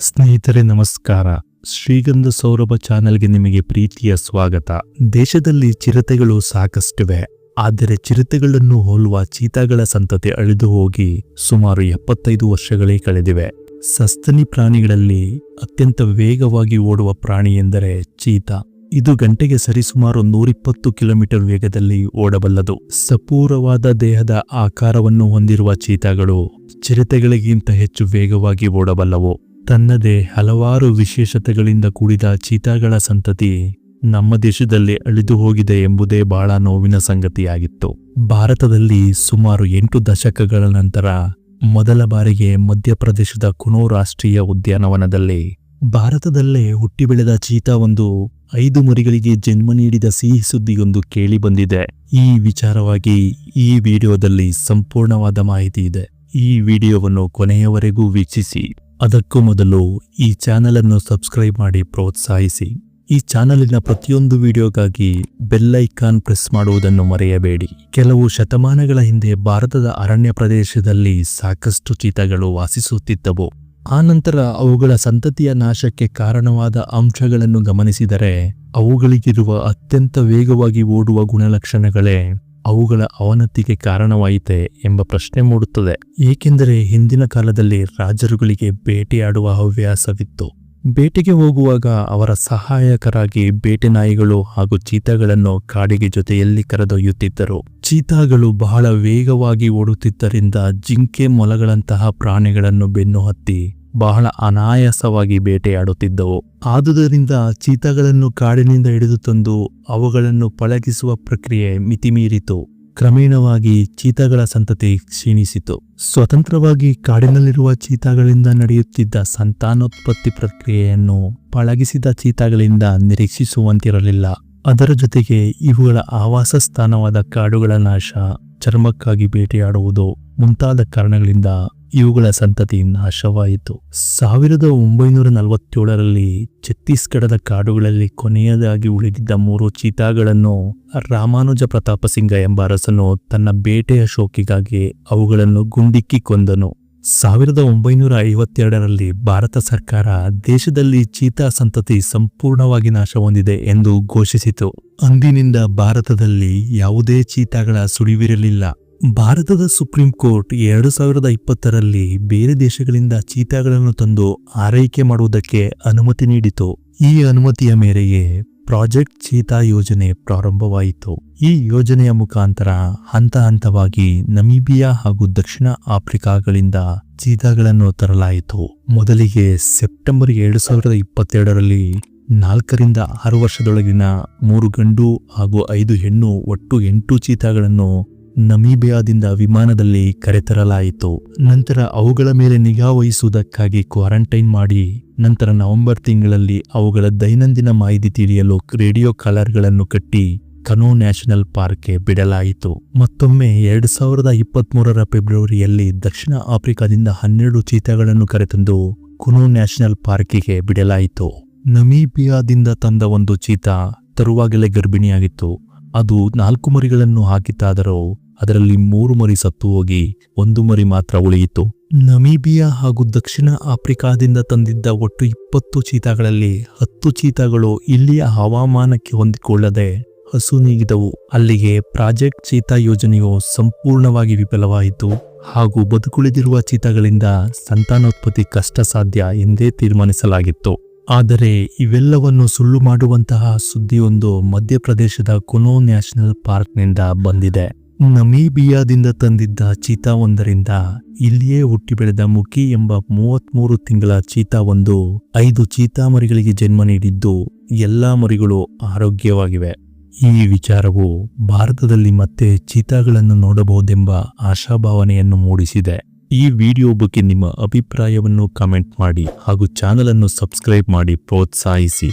ಸ್ನೇಹಿತರೆ, ನಮಸ್ಕಾರ. ಶ್ರೀಗಂಧ ಸೌರಭ ಚಾನೆಲ್ಗೆ ನಿಮಗೆ ಪ್ರೀತಿಯ ಸ್ವಾಗತ. ದೇಶದಲ್ಲಿ ಚಿರತೆಗಳು ಸಾಕಷ್ಟಿವೆ. ಆದರೆ ಚಿರತೆಗಳನ್ನು ಹೋಲುವ ಚೀತಾಗಳ ಸಂತತಿ ಅಳಿದು ಹೋಗಿ ಸುಮಾರು ಎಪ್ಪತ್ತೈದು ವರ್ಷಗಳೇ ಕಳೆದಿವೆ. ಸಸ್ತನಿ ಪ್ರಾಣಿಗಳಲ್ಲಿ ಅತ್ಯಂತ ವೇಗವಾಗಿ ಓಡುವ ಪ್ರಾಣಿ ಎಂದರೆ ಚೀತಾ. ಇದು ಗಂಟೆಗೆ ಸರಿಸುಮಾರು ನೂರಿಪ್ಪತ್ತು ಕಿಲೋಮೀಟರ್ ವೇಗದಲ್ಲಿ ಓಡಬಲ್ಲದು. ಸಪೂರವಾದ ದೇಹದ ಆಕಾರವನ್ನು ಹೊಂದಿರುವ ಚೀತಾಗಳು ಚಿರತೆಗಳಿಗಿಂತ ಹೆಚ್ಚು ವೇಗವಾಗಿ ಓಡಬಲ್ಲವು. ತನ್ನದೇ ಹಲವಾರು ವಿಶೇಷತೆಗಳಿಂದ ಕೂಡಿದ ಚೀತಾಗಳ ಸಂತತಿ ನಮ್ಮ ದೇಶದಲ್ಲಿ ಅಳಿದು ಹೋಗಿದೆ ಎಂಬುದೇ ಬಹಳ ನೋವಿನ ಸಂಗತಿಯಾಗಿತ್ತು. ಭಾರತದಲ್ಲಿ ಸುಮಾರು ಎಂಟು ದಶಕಗಳ ನಂತರ ಮೊದಲ ಬಾರಿಗೆ ಮಧ್ಯಪ್ರದೇಶದ ಕುನೋ ರಾಷ್ಟ್ರೀಯ ಉದ್ಯಾನವನದಲ್ಲಿ ಭಾರತದಲ್ಲೇ ಹುಟ್ಟಿ ಬೆಳೆದ ಚೀತಾ ಒಂದು ಐದು ಮರಿಗಳಿಗೆ ಜನ್ಮ ನೀಡಿದ ಸಿಹಿ ಸುದ್ದಿಯೊಂದು ಕೇಳಿ ಬಂದಿದೆ. ಈ ವಿಚಾರವಾಗಿ ಈ ವಿಡಿಯೋದಲ್ಲಿ ಸಂಪೂರ್ಣವಾದ ಮಾಹಿತಿ ಇದೆ. ಈ ವಿಡಿಯೋವನ್ನು ಕೊನೆಯವರೆಗೂ ವೀಕ್ಷಿಸಿ. ಅದಕ್ಕೂ ಮೊದಲು ಈ ಚಾನೆಲ್ ಅನ್ನು ಸಬ್ಸ್ಕ್ರೈಬ್ ಮಾಡಿ ಪ್ರೋತ್ಸಾಹಿಸಿ. ಈ ಚಾನಲಿನ ಪ್ರತಿಯೊಂದು ವಿಡಿಯೋಗಾಗಿ ಬೆಲ್ ಐಕಾನ್ ಪ್ರೆಸ್ ಮಾಡುವುದನ್ನು ಮರೆಯಬೇಡಿ. ಕೆಲವು ಶತಮಾನಗಳ ಹಿಂದೆ ಭಾರತದ ಅರಣ್ಯ ಪ್ರದೇಶದಲ್ಲಿ ಸಾಕಷ್ಟು ಚೀತಗಳು ವಾಸಿಸುತ್ತಿದ್ದವು. ಆನಂತರ ಅವುಗಳ ಸಂತತಿಯ ನಾಶಕ್ಕೆ ಕಾರಣವಾದ ಅಂಶಗಳನ್ನು ಗಮನಿಸಿದರೆ ಅವುಗಳಿಗಿರುವ ಅತ್ಯಂತ ವೇಗವಾಗಿ ಓಡುವ ಗುಣಲಕ್ಷಣಗಳೇ ಅವುಗಳ ಅವನತಿಗೆ ಕಾರಣವಾಯಿತೆ ಎಂಬ ಪ್ರಶ್ನೆ ಮೂಡುತ್ತದೆ. ಏಕೆಂದರೆ ಹಿಂದಿನ ಕಾಲದಲ್ಲಿ ರಾಜರುಗಳಿಗೆ ಬೇಟೆಯಾಡುವ ಹವ್ಯಾಸವಿತ್ತು. ಬೇಟೆಗೆ ಹೋಗುವಾಗ ಅವರ ಸಹಾಯಕರಾಗಿ ಬೇಟೆ ನಾಯಿಗಳು ಹಾಗೂ ಚೀತಾಗಳನ್ನು ಕಾಡಿಗೆ ಜೊತೆಯಲ್ಲಿ ಕರೆದೊಯ್ಯುತ್ತಿದ್ದರು. ಚೀತಾಗಳು ಬಹಳ ವೇಗವಾಗಿ ಓಡುತ್ತಿದ್ದರಿಂದ ಜಿಂಕೆ ಮೊಲಗಳಂತಹ ಪ್ರಾಣಿಗಳನ್ನು ಬೆನ್ನು ಹತ್ತಿ ಬಹಳ ಅನಾಯಾಸವಾಗಿ ಬೇಟೆಯಾಡುತ್ತಿದ್ದವು. ಆದುದರಿಂದ ಚೀತಾಗಳನ್ನು ಕಾಡಿನಿಂದ ಹಿಡಿದು ತಂದು ಅವುಗಳನ್ನು ಪಳಗಿಸುವ ಪ್ರಕ್ರಿಯೆ ಮಿತಿಮೀರಿತು. ಕ್ರಮೇಣವಾಗಿ ಚೀತಾಗಳ ಸಂತತಿ ಕ್ಷೀಣಿಸಿತು. ಸ್ವತಂತ್ರವಾಗಿ ಕಾಡಿನಲ್ಲಿರುವ ಚೀತಾಗಳಿಂದ ನಡೆಯುತ್ತಿದ್ದ ಸಂತಾನೋತ್ಪತ್ತಿ ಪ್ರಕ್ರಿಯೆಯನ್ನು ಪಳಗಿಸಿದ ಚೀತಾಗಳಿಂದ ನಿರೀಕ್ಷಿಸುವಂತಿರಲಿಲ್ಲ. ಅದರ ಜೊತೆಗೆ ಇವುಗಳ ಆವಾಸ ಸ್ಥಾನವಾದ ಕಾಡುಗಳ ನಾಶ ಚರ್ಮಕ್ಕಾಗಿ ಬೇಟೆಯಾಡುವುದು ಮುಂತಾದ ಕಾರಣಗಳಿಂದ ಇವುಗಳ ಸಂತತಿ ನಾಶವಾಯಿತು. ಸಾವಿರದ ಒಂಬೈನೂರ ನಲವತ್ತೇಳರಲ್ಲಿ ಛತ್ತೀಸ್ಗಢದ ಕಾಡುಗಳಲ್ಲಿ ಕೊನೆಯದಾಗಿ ಉಳಿದಿದ್ದ ಮೂರು ಚೀತಾಗಳನ್ನು ರಾಮಾನುಜ ಪ್ರತಾಪ ಸಿಂಗ ಎಂಬ ಅರಸನು ತನ್ನ ಬೇಟೆಯ ಶೋಕಿಗಾಗಿ ಅವುಗಳನ್ನು ಗುಂಡಿಕ್ಕಿ ಕೊಂದನು. ಸಾವಿರದ ಒಂಬೈನೂರ ಐವತ್ತೆರಡರಲ್ಲಿ ಭಾರತ ಸರ್ಕಾರ ದೇಶದಲ್ಲಿ ಚೀತಾ ಸಂತತಿ ಸಂಪೂರ್ಣವಾಗಿ ನಾಶ ಹೊಂದಿದೆ ಎಂದು ಘೋಷಿಸಿತು. ಅಂದಿನಿಂದ ಭಾರತದಲ್ಲಿ ಯಾವುದೇ ಚೀತಾಗಳ ಸುಳಿವಿರಲಿಲ್ಲ. ಭಾರತದ ಸುಪ್ರೀಂ ಕೋರ್ಟ್ ಎರಡು ಸಾವಿರದ ಇಪ್ಪತ್ತರಲ್ಲಿ ಬೇರೆ ದೇಶಗಳಿಂದ ಚೀತಾಗಳನ್ನು ತಂದು ಆರೈಕೆ ಮಾಡುವುದಕ್ಕೆ ಅನುಮತಿ ನೀಡಿತು. ಈ ಅನುಮತಿಯ ಮೇರೆಗೆ ಪ್ರಾಜೆಕ್ಟ್ ಚೀತಾ ಯೋಜನೆ ಪ್ರಾರಂಭವಾಯಿತು. ಈ ಯೋಜನೆಯ ಮುಖಾಂತರ ಹಂತ ಹಂತವಾಗಿ ನಮೀಬಿಯಾ ಹಾಗೂ ದಕ್ಷಿಣ ಆಫ್ರಿಕಾಗಳಿಂದ ಚೀತಾಗಳನ್ನು ತರಲಾಯಿತು. ಮೊದಲಿಗೆ ಸೆಪ್ಟೆಂಬರ್ ಎರಡು ಸಾವಿರದ ಇಪ್ಪತ್ತೆರಡರಲ್ಲಿ ನಾಲ್ಕರಿಂದ ಆರು ವರ್ಷದೊಳಗಿನ ಮೂರು ಗಂಡು ಹಾಗೂ ಐದು ಹೆಣ್ಣು ಒಟ್ಟು ಎಂಟು ಚೀತಾಗಳನ್ನು ನಮೀಬಿಯಾದಿಂದ ವಿಮಾನದಲ್ಲಿ ಕರೆತರಲಾಯಿತು. ನಂತರ ಅವುಗಳ ಮೇಲೆ ನಿಗಾ ವಹಿಸುವುದಕ್ಕಾಗಿ ಕ್ವಾರಂಟೈನ್ ಮಾಡಿ, ನಂತರ ನವೆಂಬರ್ ತಿಂಗಳಲ್ಲಿ ಅವುಗಳ ದೈನಂದಿನ ಮಾಹಿತಿ ತಿಳಿಯಲು ರೇಡಿಯೋ ಕಾಲರ್ಗಳನ್ನು ಕಟ್ಟಿ ಕನೋ ನ್ಯಾಷನಲ್ ಪಾರ್ಕ್ಗೆ ಬಿಡಲಾಯಿತು. ಮತ್ತೊಮ್ಮೆ ಎರಡು ಸಾವಿರದ ಇಪ್ಪತ್ಮೂರರ ಫೆಬ್ರವರಿಯಲ್ಲಿ ದಕ್ಷಿಣ ಆಫ್ರಿಕಾದಿಂದ ಹನ್ನೆರಡು ಚೀತಾಗಳನ್ನು ಕರೆತಂದು ಕುನೋ ನ್ಯಾಷನಲ್ ಪಾರ್ಕಿಗೆ ಬಿಡಲಾಯಿತು. ನಮೀಬಿಯಾದಿಂದ ತಂದ ಒಂದು ಚೀತಾ ತರುವಾಗಲೇ ಗರ್ಭಿಣಿಯಾಗಿತ್ತು. ಅದು ನಾಲ್ಕು ಮರಿಗಳನ್ನು ಹಾಕಿತ್ತಾದರೂ ಅದರಲ್ಲಿ ಮೂರು ಮರಿ ಸತ್ತು ಹೋಗಿ ಒಂದು ಮರಿ ಮಾತ್ರ ಉಳಿಯಿತು. ನಮೀಬಿಯಾ ಹಾಗೂ ದಕ್ಷಿಣ ಆಫ್ರಿಕಾದಿಂದ ತಂದಿದ್ದ ಒಟ್ಟು ಇಪ್ಪತ್ತು ಚೀತಾಗಳಲ್ಲಿ ಹತ್ತು ಚೀತಾಗಳು ಇಲ್ಲಿಯ ಹವಾಮಾನಕ್ಕೆ ಹೊಂದಿಕೊಳ್ಳದೆ ಹಸು ನೀಗಿದವು. ಅಲ್ಲಿಗೆ ಪ್ರಾಜೆಕ್ಟ್ ಚೀತಾ ಯೋಜನೆಯು ಸಂಪೂರ್ಣವಾಗಿ ವಿಫಲವಾಯಿತು. ಹಾಗೂ ಬದುಕುಳಿದಿರುವ ಚೀತಾಗಳಿಂದ ಸಂತಾನೋತ್ಪತ್ತಿ ಕಷ್ಟ ಸಾಧ್ಯ ಎಂದೇ ತೀರ್ಮಾನಿಸಲಾಗಿತ್ತು. ಆದರೆ ಇವೆಲ್ಲವನ್ನು ಸುಳ್ಳು ಮಾಡುವಂತಹ ಸುದ್ದಿಯೊಂದು ಮಧ್ಯಪ್ರದೇಶದ ಕೊನೋ ನ್ಯಾಷನಲ್ ಪಾರ್ಕ್ನಿಂದ ಬಂದಿದೆ. ನಮೀಬಿಯಾದಿಂದ ತಂದಿದ್ದ ಚೀತಾವೊಂದರಿಂದ ಇಲ್ಲಿಯೇ ಹುಟ್ಟಿ ಬೆಳೆದ ಮುಖಿ ಎಂಬ ಮೂವತ್ಮೂರು ತಿಂಗಳ ಚೀತಾವೊಂದು ಐದು ಚೀತಾ ಮರಿಗಳಿಗೆ ಜನ್ಮ ನೀಡಿದ್ದು ಎಲ್ಲಾ ಮರಿಗಳು ಆರೋಗ್ಯವಾಗಿವೆ. ಈ ವಿಚಾರವು ಭಾರತದಲ್ಲಿ ಮತ್ತೆ ಚೀತಾಗಳನ್ನು ನೋಡಬಹುದೆಂಬ ಆಶಾಭಾವನೆಯನ್ನು ಮೂಡಿಸಿದೆ. ಈ ವಿಡಿಯೋ ಬಗ್ಗೆ ನಿಮ್ಮ ಅಭಿಪ್ರಾಯವನ್ನು ಕಮೆಂಟ್ ಮಾಡಿ ಹಾಗೂ ಚಾನಲ್ ಅನ್ನು ಸಬ್ಸ್ಕ್ರೈಬ್ ಮಾಡಿ ಪ್ರೋತ್ಸಾಹಿಸಿ.